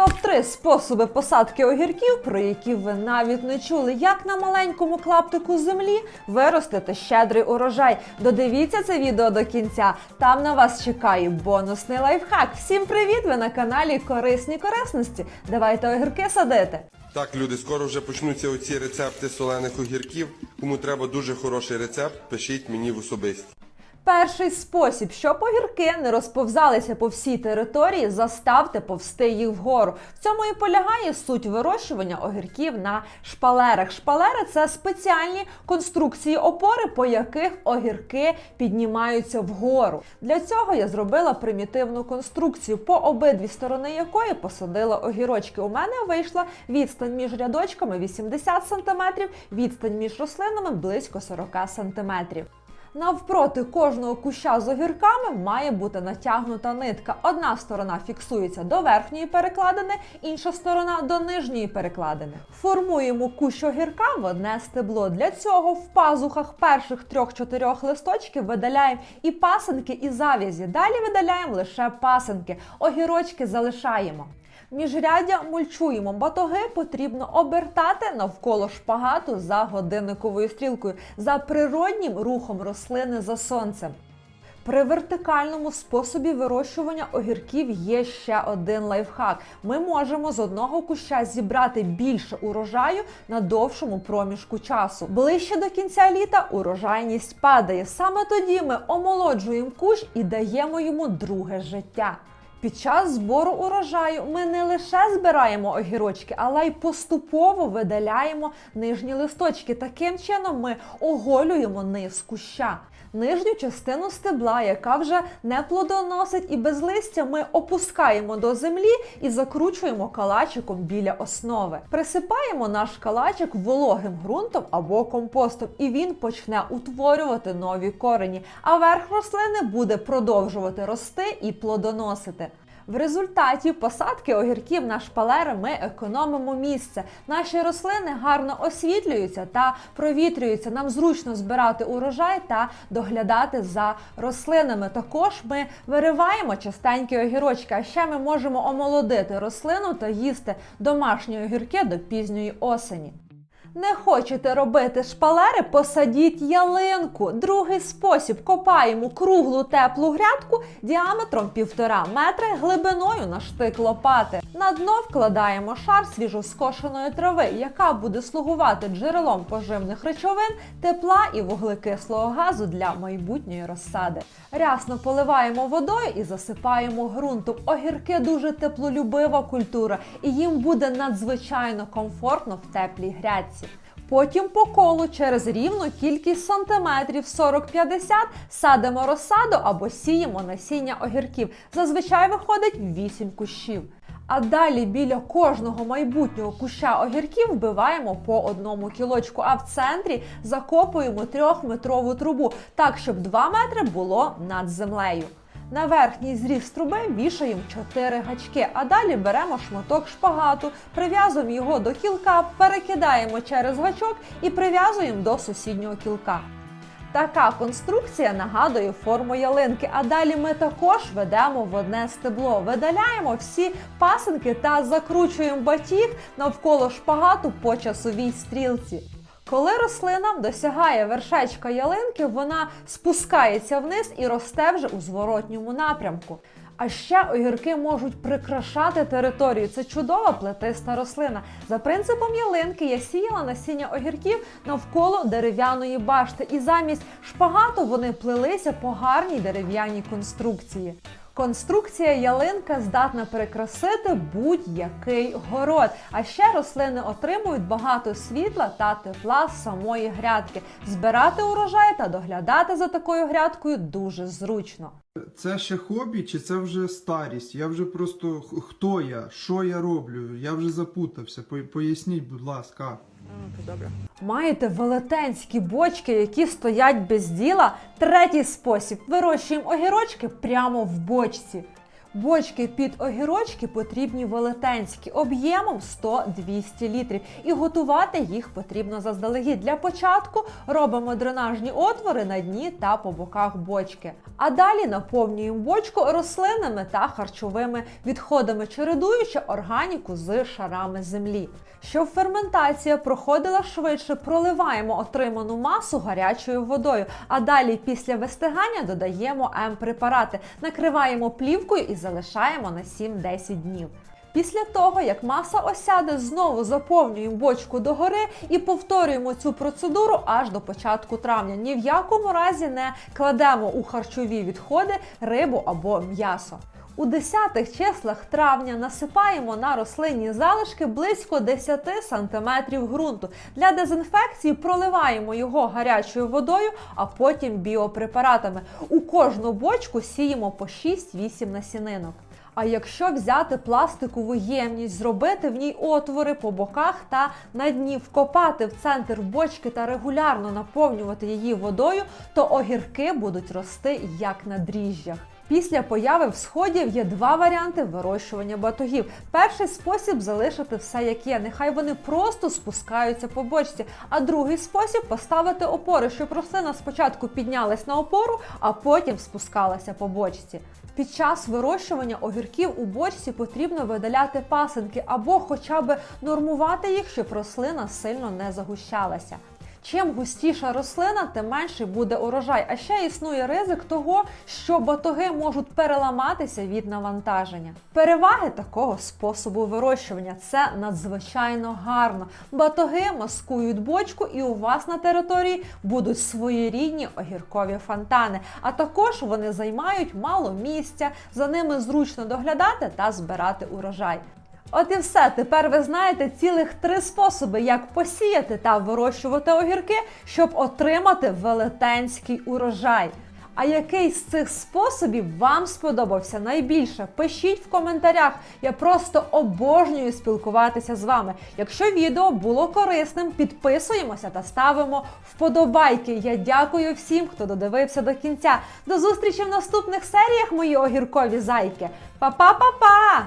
Топ-3 способи посадки огірків, про які ви навіть не чули, як на маленькому клаптику землі виростити щедрий урожай. Додивіться це відео до кінця. Там на вас чекає бонусний лайфхак. Всім привіт! Ви на каналі Корисні корисності. Давайте огірки садити. Так, люди, скоро вже почнуться оці рецепти солених огірків. Кому треба дуже хороший рецепт, пишіть мені в особисті. Перший спосіб, щоб огірки не розповзалися по всій території, заставте повсти їх вгору. В цьому і полягає суть вирощування огірків на шпалерах. Шпалери це спеціальні конструкції опори, по яких огірки піднімаються вгору. Для цього я зробила примітивну конструкцію, по обидві сторони якої посадила огірочки. У мене вийшла відстань між рядочками 80 см, відстань між рослинами близько 40 см. Навпроти кожного куща з огірками має бути натягнута нитка. Одна сторона фіксується до верхньої перекладини, інша сторона до нижньої перекладини. Формуємо кущ огірка в одне стебло. Для цього в пазухах перших трьох-чотирьох листочків видаляємо і пасинки, і зав'язі. Далі видаляємо лише пасинки. Огірочки залишаємо. Міжряддя мульчуємо. Батоги потрібно обертати навколо шпагату за годинниковою стрілкою, за природнім рухом рослини за сонцем. При вертикальному способі вирощування огірків є ще один лайфхак. Ми можемо з одного куща зібрати більше урожаю на довшому проміжку часу. Ближче до кінця літа урожайність падає. Саме тоді ми омолоджуємо кущ і даємо йому друге життя. Під час збору урожаю ми не лише збираємо огірочки, але й поступово видаляємо нижні листочки. Таким чином ми оголюємо низ куща. Нижню частину стебла, яка вже не плодоносить і без листя, ми опускаємо до землі і закручуємо калачиком біля основи. Присипаємо наш калачик вологим ґрунтом або компостом, і він почне утворювати нові корені. А верх рослини буде продовжувати рости і плодоносити. В результаті посадки огірків на шпалери ми економимо місце. Наші рослини гарно освітлюються та провітрюються. Нам зручно збирати урожай та доглядати за рослинами. Також ми вириваємо частенькі огірочки, а ще ми можемо омолодити рослину та їсти домашні огірки до пізньої осені. Не хочете робити шпалери? Посадіть ялинку. Другий спосіб копаємо круглу теплу грядку діаметром 1,5 метри глибиною на штик лопати. На дно вкладаємо шар свіжоскошеної трави, яка буде слугувати джерелом поживних речовин, тепла і вуглекислого газу для майбутньої розсади. Рясно поливаємо водою і засипаємо ґрунтом. Огірки дуже теплолюбива культура, і їм буде надзвичайно комфортно в теплій грядці. Потім по колу через рівну кількість сантиметрів 40-50 садимо розсаду або сіємо насіння огірків. Зазвичай виходить 8 кущів. А далі біля кожного майбутнього куща огірків вбиваємо по одному кілочку, а в центрі закопуємо трьохметрову трубу, так щоб 2 метри було над землею. На верхній зріз труби вішаємо 4 гачки, а далі беремо шматок шпагату, прив'язуємо його до кілка, перекидаємо через гачок і прив'язуємо до сусіднього кілка. Така конструкція нагадує форму ялинки, а далі ми також ведемо в одне стебло, видаляємо всі пасинки та закручуємо батіг навколо шпагату по часовій стрілці. Коли рослина досягає вершечка ялинки, вона спускається вниз і росте вже у зворотньому напрямку. А ще огірки можуть прикрашати територію. Це чудова плетиста рослина. За принципом ялинки я сіяла насіння огірків навколо дерев'яної башти, і замість шпагату вони плелися по гарній дерев'яній конструкції. Конструкція ялинка здатна перекрасити будь-який город. А ще рослини отримують багато світла та тепла з самої грядки. Збирати урожай та доглядати за такою грядкою дуже зручно. Це ще хобі, чи це вже старість? Я вже просто хто я, що я роблю? Я вже запутався. По- Поясніть, будь ласка. Маєте велетенські бочки, які стоять без діла. Третій спосіб вирощуємо огірочки прямо в бочці. Бочки під огірочки потрібні велетенські, об'ємом 100-200 літрів. І готувати їх потрібно заздалегідь. Для початку робимо дренажні отвори на дні та по боках бочки. А далі наповнюємо бочку рослинними та харчовими відходами, чередуючи органіку з шарами землі. Щоб ферментація проходила швидше, проливаємо отриману масу гарячою водою, а далі після вистигання додаємо М-препарати, накриваємо плівкою і залишаємо на 7-10 днів. Після того, як маса осяде, знову заповнюємо бочку догори і повторюємо цю процедуру аж до початку травня. Ні в якому разі не кладемо у харчові відходи рибу або м'ясо. У 10 числах травня насипаємо на рослинні залишки близько 10 см ґрунту. Для дезінфекції проливаємо його гарячою водою, а потім біопрепаратами. У кожну бочку сіємо по 6-8 насінинок. А якщо взяти пластикову ємність, зробити в ній отвори по боках та на дні, вкопати в центр бочки та регулярно наповнювати її водою, то огірки будуть рости як на дріжджах. Після появи всходів є два варіанти вирощування батогів. Перший спосіб залишити все як є, нехай вони просто спускаються по бочці. А другий спосіб поставити опори, щоб рослина спочатку піднялась на опору, а потім спускалася по бочці. Під час вирощування огірків у бочці потрібно видаляти пасинки або хоча б нормувати їх, щоб рослина сильно не загущалася. Чим густіша рослина, тим менший буде урожай. А ще існує ризик того, що батоги можуть переламатися від навантаження. Переваги такого способу вирощування це надзвичайно гарно. Батоги маскують бочку, і у вас на території будуть своєрідні огіркові фонтани. А також вони займають мало місця, за ними зручно доглядати та збирати урожай. От і все. Тепер ви знаєте цілих три способи, як посіяти та вирощувати огірки, щоб отримати велетенський урожай. А який з цих способів вам сподобався найбільше? Пишіть в коментарях. Я просто обожнюю спілкуватися з вами. Якщо відео було корисним, підписуємося та ставимо вподобайки. Я дякую всім, хто додивився до кінця. До зустрічі в наступних серіях, мої огіркові зайки. Па-па-па-па!